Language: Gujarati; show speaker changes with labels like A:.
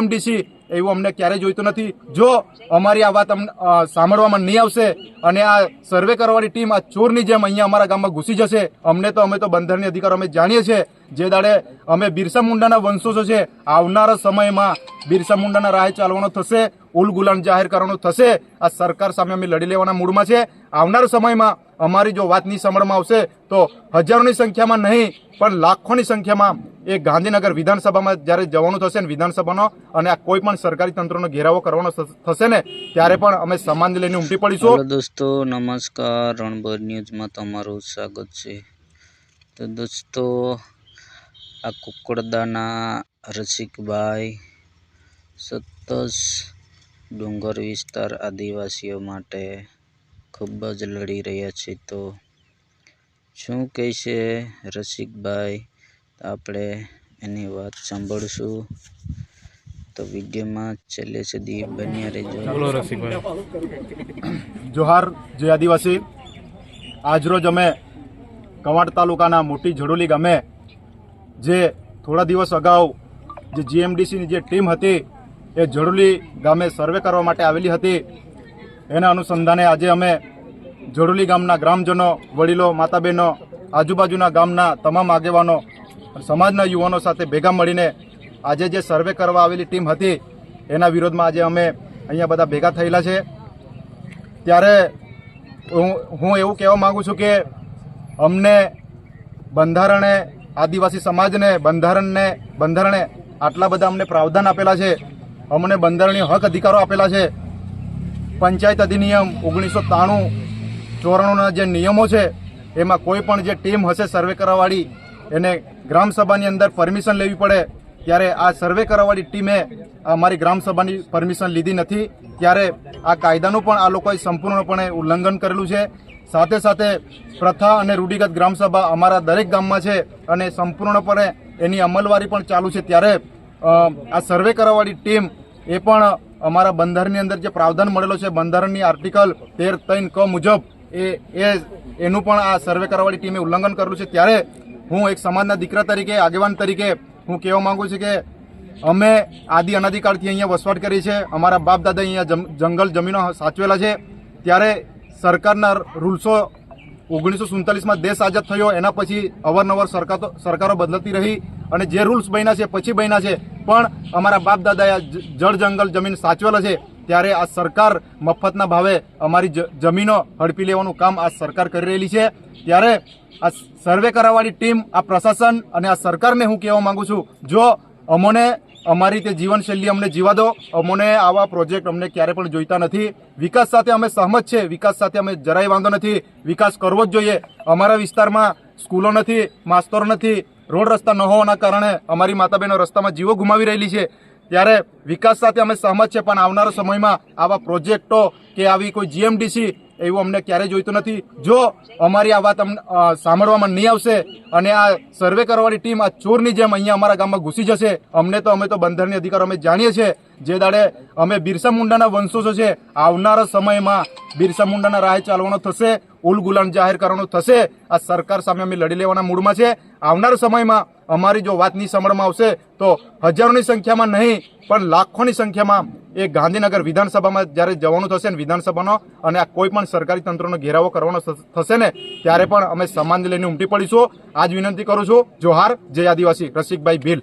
A: જીએમડીસી એવું અમને ક્યારેય જોઈતું નથી. જો અમારી આ વાત અમને સાંભળવામાં નહીં આવશે અને આ સર્વે કરવાની ટીમ આ ચોરની જેમ અહીંયા અમારા ગામમાં ઘૂસી જશે, અમને તો અમે તો બંધારણીય અધિકારો અમે જાણીએ છીએ. જે દાડે અમે બિરસા મુંડાના વંશોજો છે, આવનારા સમયમાં બિરસા મુંડાના રાહ ચાલવાનો થશે, ઉલ ગુલાન જાહેર કરવાનું થશે. આ સરકાર સામે અમે લડી લેવાના મૂડમાં છે. આવનારા સમયમાં અમારી જો વાત નહીં સાંભળવામાં આવશે, તો હજારોની સંખ્યામાં નહીં, પણ લાખોની સંખ્યામાં એ ગાંધીનગર વિધાનસભામાં જ્યારે જવાનું થશે ને વિધાનસભાનો, અને આ કોઈ પણ સરકારી તંત્રનો ઘેરાવો કરવાનો થશે ને, ત્યારે પણ અમે સમાન લઈને ઉમટી પડીશું.
B: દોસ્તો, નમસ્કાર. રણબર ન્યૂઝમાં તમારું સ્વાગત છે. તો દોસ્તો, આ કુકડદાના રસિકભાઈ સતત ડુંગર વિસ્તાર આદિવાસીઓ માટે ખૂબ જ લડી રહ્યા છે તો શું કહેશે રસિકભાઈ? તો આપણે એની વાત સાંભળશું. તો વિડીયોમાં છેલ્લે સુધી બન્યા રહેજો.
A: જોહાર જે આદિવાસી આજરોજ અમે કવાંટ તાલુકાના મોટી જડોલી ગામે જે થોડા દિવસ અગાઉ જે જીએમડીસીની જે ટીમ હતી એ જડોલી ગામે સર્વે કરવા માટે આવેલી હતી. એના અનુસંધાને આજે અમે ઝડોલી ગામના ગ્રામજનો, વડીલો માતા બહેનો આજુબાજુના ગામના તમામ આગેવાનો સમાજના યુવાનો સાથે ભેગા મળીને આજે જે સર્વે કરવા આવેલી ટીમ હતી, એના વિરોધમાં આજે અમે અહીંયા બધા ભેગા થયેલા છે. ત્યારે હું હું એવું કહેવા માગું છું કે અમને બંધારણે, આદિવાસી સમાજને બંધારણને, બંધારણે આટલા બધા અમને પ્રાવધાન આપેલા છે. અમને બંધારણીય હક અધિકારો આપેલા છે. પંચાયત અધિનિયમ ઓગણીસો ત્રાણું ચોરાણુંના જે નિયમો છે, એમાં કોઈ પણ જે ટીમ હશે સર્વે કરવાવાળી, એને ગ્રામસભાની અંદર પરમિશન લેવી પડે, ત્યારે આ સર્વે કરવાવાળી ટીમે અમારી ગ્રામસભાની પરમિશન લીધી નથી. ત્યારે આ કાયદાનું પણ આ લોકોએ સંપૂર્ણપણે ઉલ્લંઘન કરેલું છે. સાથે સાથે પ્રથા અને રૂઢિગત ગ્રામસભા અમારા દરેક ગામમાં છે અને સંપૂર્ણપણે એની અમલવારી પણ ચાલુ છે. ત્યારે આ સર્વે કરવાવાળી ટીમ એ પણ અમારા બંધારણની અંદર જે પ્રાવધાન મળેલો છે, બંધારણની આર્ટિકલ તેર ત્રણ ક મુજબ એ એ, એનું પણ આ સર્વે કરવાવાળી ટીમે ઉલ્લંઘન કરેલું છે. ત્યારે હું એક સમાજના દીકરા તરીકે, આગેવાન તરીકે હું કહેવા માગું છું કે અમે આદિ અનાદિકાળથી અહીંયા વસવાટ કરી છે અમારા બાપ દાદા અહીંયા જંગલ જમીનો સાચવેલા છે. ત્યારે સરકારના રૂલ્સો ઓગણીસો સુડતાલીસમાં દેશ આઝાદ થયો. એના પછી અવારનવાર સરકારો સરકારો બદલતી રહી. અને જે રૂલ્સ બન્યા છે, પછી બન્યા છે, પણ અમારા બાપ દાદાએ જળ જંગલ જમીન સાચવેલા છે, ત્યારે આ સરકાર મફતના ભાવે અમારી જમીનો હડપી લેવાનું કામ આ સરકાર કરી રહેલી છે. ત્યારે આ સર્વે કરાવવાની ટીમ, આ પ્રશાસન અને આ સરકારને હું કહેવા માગું છું, જો અમોને અમારી તે જીવનશૈલી અમને જીવા દો, અમોને આવા પ્રોજેક્ટ અમને ક્યારે પણ જોઈતા નથી. વિકાસ સાથે અમે સહમત છે, વિકાસ સાથે અમે જરાય વાંધો નથી. વિકાસ કરવો જ જોઈએ. અમારા વિસ્તારમાં સ્કૂલો નથી, માસ્તરો નથી રોડ રસ્તા ન હોવાના કારણે અમારી માતા બહેનો રસ્તામાં જીવો ગુમાવી રહેલી છે. ત્યારે વિકાસ સાથે અમે સહમત છે, પણ આવનારા સમયમાં આવા પ્રોજેક્ટો કે આવી કોઈ જીએમડીસી એવું અમને ક્યારેય જોઈતું નથી. જો અમારી આ વાત અમને સાંભળવામાં નહીં આવશે અને આ સર્વે કરવાની ટીમ આ ચોરની જેમ અહીંયા અમારા ગામમાં ઘૂસી જશે, અમને તો અમે તો બંધારણીય અધિકારો અમે જાણીએ છીએ. જે દાડે અમે બિરસા મુંડાના વંશોજો છે, આવનારા સમયમાં બિરસા મુંડાના રાહ ચાલવાનો થશે, ઉલ ગુલાન જાહેર કરવાનું થશે, આ સરકાર સામે અમે લડી લેવાના મૂડમાં છે. આવનારા સમયમાં અમારી જો વાત નહીં સાંભળવામાં આવશે તો હજારોની સંખ્યામાં નહીં, પણ લાખોની સંખ્યામાં એ ગાંધીનગર વિધાનસભામાં જ્યારે જવાનું થશે ને વિધાનસભાનો અને આ કોઈ પણ સરકારી તંત્રનો ઘેરાવો કરવાનો થશે ને, ત્યારે પણ અમે સમાન લઈને ઉમટી પડીશું. આજ વિનંતી કરું છું. જોહાર. જય આદિવાસી. રસિકભાઈ ભીલ.